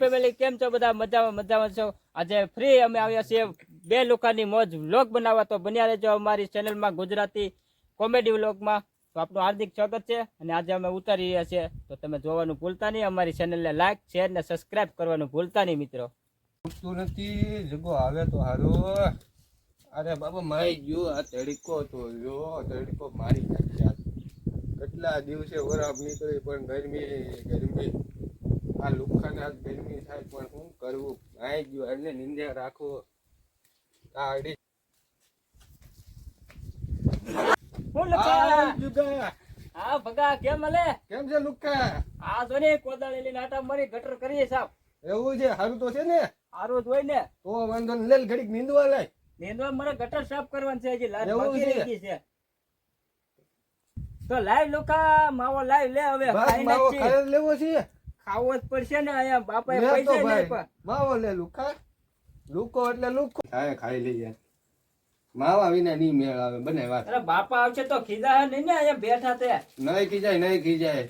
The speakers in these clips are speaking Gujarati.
ફેમિલી કેમ છો? બધા મજામાં મજામાં છો? આજે ફ્રી અમે આવ્યા છીએ. બે લોકોની મોજ વ્લોગ બનાવવા. તો બન્યા રહેજો અમારી ચેનલમાં ગુજરાતી કોમેડી વ્લોગમાં તો આપણું હાર્દિક સ્વાગત છે. અને આજે અમે ઉતારી રહ્યા છીએ. તો તમે જોવાનું ભૂલતા નહીં. અમારી ચેનલને લાઈક શેર ને સબસ્ક્રાઇબ કરવાનું ભૂલતા નહીં, મિત્રો. નથી જગો આવે તો હારો. અરે બાબા, મારી ગયો આ તડકો તો જો તડકો મારી કેટલા દિવસે વરાબ નીકળી પણ ગરમી ગરમી. આ લુખાને આ ગરમી થાય પણ શું કરવું? આઈ ગયું એટલે નિંદે રાખો. આ અડી હું આ જુગા હા ભગા કેમ મલે કેમ છે લુખા? આ જો ને કોદાળી લઈને આટા મારી ગટર કરીએ સાહેબ એવું છે? હારું તો છે ને. સારું જ ને. તો વાંધો ને ઘડીક નીંદવા લઈ નીંદવા મારે ગટર સાફ કરવાનું છે હજી લાઈટ બાકી રહી ગઈ છે. તો લાઈવ લુખા માવો લાઈવ લે હવે ખાઈ નાખી. લેવો છે. ખાવો જ પડશે ને અહીંયા. બાપા પૈસા નહીં માવો લે લુખા. લુકો એટલે લુકો ખાય ખાઈ લઈએ. માવા વિના નહીં મેળ આવે બને વાત. અરે બાપા આવશે તો ખીજા હે નહીં ને અહીંયા બેઠા તે. નહીં ખીજાય નહીં ખીજાય.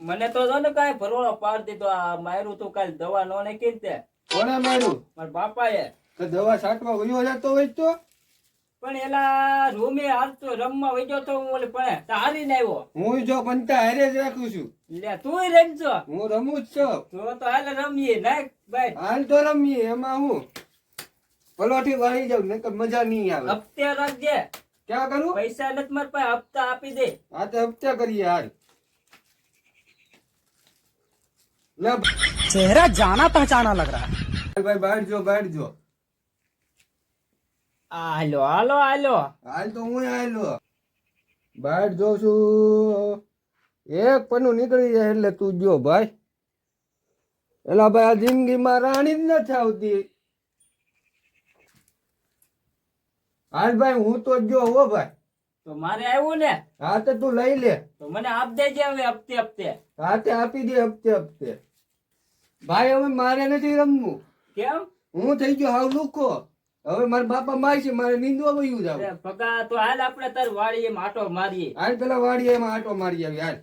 મને તો જો ને કાંઈ ભરવાડો પાડ દીધો આ માર્યું તું કાલ દવા નો ને કીધે તે. કોણે માર્યું? મારા બાપાએ. તો દવા છાંટવા વયો જતો હોય તો. પણ એલા રૂમે હાલ તો રમવા વઈ ગયો તો હું ઓલે પડે તારી ને આવ્યો. હું જો બનતા હારે જ રાખું છું. લે તું રમજો હું રમું જ છું. તો તો હાલ રમીએ નાખ ભાઈ. હાલ તો રમીએ એમાં હું? પલોઠી વાળી જાવ નકર મજા નહીં આવે. હપ્તે રાખજે. ક્યાં કરું? પૈસા નથી માર પાસે હપ્તા આપી દે. હા તો હપ્તા કરીએ હાલ. ચહેરા જાના પહચાના લગ રહા ભાઈ બેઠ જો બેઠ જો હાલો હાલો હાલો હાલ તો હું આવેલો બહાર જોઉં છું એક પન્નું નીકળી જાય એટલે તું જો ભાઈ એલા ભાઈ આ જિંદગીમાં રાણી જ નથી આવતી હાલ ભાઈ હું તો જો હો ભાઈ તો મારે આવ્યું ને હા તો તું લઈ લે તો મને આપ દેજે હવે હપ્તે હપ્તે હાથે આપી દે હપ્તે હપ્તે ભાઈ હવે મારે નથી રમવું કેમ હું થઈ ગયો હાવ લુકો હવે મારા બાપા મારશે મારે નીંદવા વયું જાવ ભગા તો હાલ આપણે તાર વાડીએ માટો મારીએ. હાલ પેલા વાડીએ એમાં આટો મારી આવી હાલ.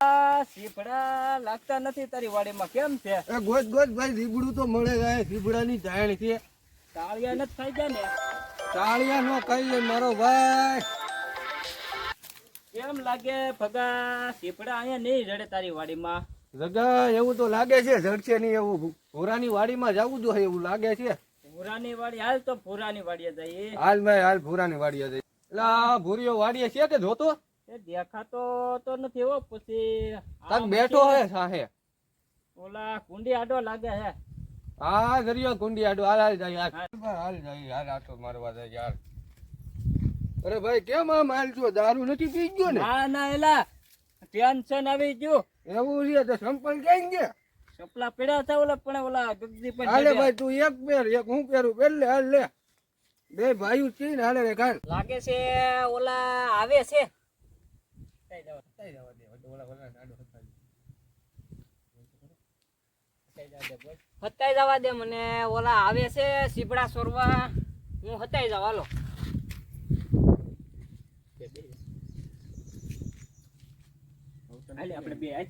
આ સીપડા લાગતા નથી તારી વાડીમાં કેમ છે? એ ગોત ગોત ભાઈ રીબડું તો મળે જાય રીબડાની જાણ છે. તાળિયા નથી થઈ ગયા ને? તાળિયા નો કઈ લે મારો ભાઈ. કેમ લાગે ભગા સીપડા અહીંયા નહીં રડે તારી વાડીમાં? જગા એવું તો લાગે છે જડશે નહીં એવું. ભોરાની વાડીમાં જવું જોઈએ એવું લાગે છે. ભૂરાની વાડી હાલ તો ભૂરાની વાડીએ જઈએ. હાલ ભાઈ હાલ ભોરાની વાડીએ જઈ એટલે આ ભૂરીઓ વાડીએ છે કે જોતો? એ દેખાતો તો નથી હો પછી તાક બેઠો હે સાહે ઓલા કુંડી આડો લાગે હે. હા જરિયો કુંડી આડો હાલ હાલ જાય હાલ. હાલ. જાય હાલ આટો મારવા જાય યાર અરે ભાઈ કેમ આ માલ છો? દારૂ નથી પી ગયો ને? ના ના એલા ટેન્શન આવી ગયું. એવું છે તો સંપલ ક્યાં ગયા? ચપલા પડ્યા હતા ઓલા પણ ઓલા ગગજી પણ હાલે ભાઈ તું એક પહેર એક હું પહેરું પહેર લે હાલ લે. બે ભાઈ છે ને હાલે રે કાલ લાગે છે ઓલા આવે છે. હતાઈ જવા દે મને ઓલા આવે છે સીપડા સોરવા. હું હતાઈ જાવ હાલો. આપણે બે આજ.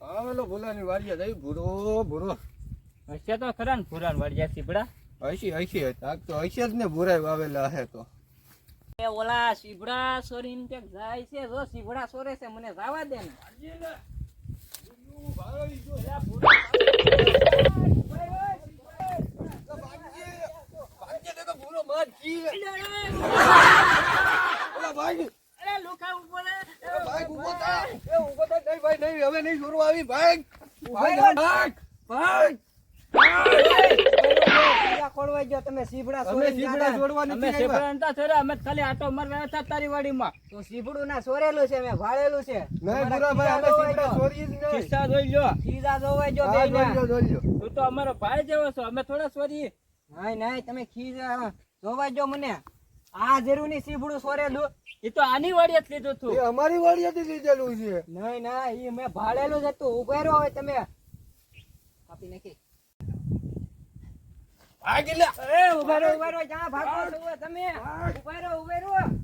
આવેલો ભૂલાની વાડિયા જઈ ભૂરો ભૂરો હશે તો ખરા ને ભૂરા વાડિયા સીપડા હસી હસી તાક તો હશે જ ને ભૂરાય વાવેલા હે તો એ ઓલા સીપડા સોરીને ક્યાંક જાય છે જો સીપડા સોરે છે મને જવા દે ને અરે લોખા ઉપર હવે નહીં છોડવા આવી ભાઈ ના સોરેલું છે મેં છે. નહીં. અમારો ભાઈ જેવો છો અમે થોડા સોરી નહીં નહીં તમે ખીજા જોવા જો મને. આ જરૂરની સીભડું સોરેલું. એ તો આની વાડીએ જ લીધું તું. એ અમારી વાડીએથી લીધેલું છે. નહીં ના એ મેં ભાડેલું જ હતું. ઉભેરો રહ્યો હવે તમે. કાપી નાખી. ભાગી લે. એ ઊભા રહો ઊભા રહો. ક્યાં ભાગો છો તમે. ઊભા રહો.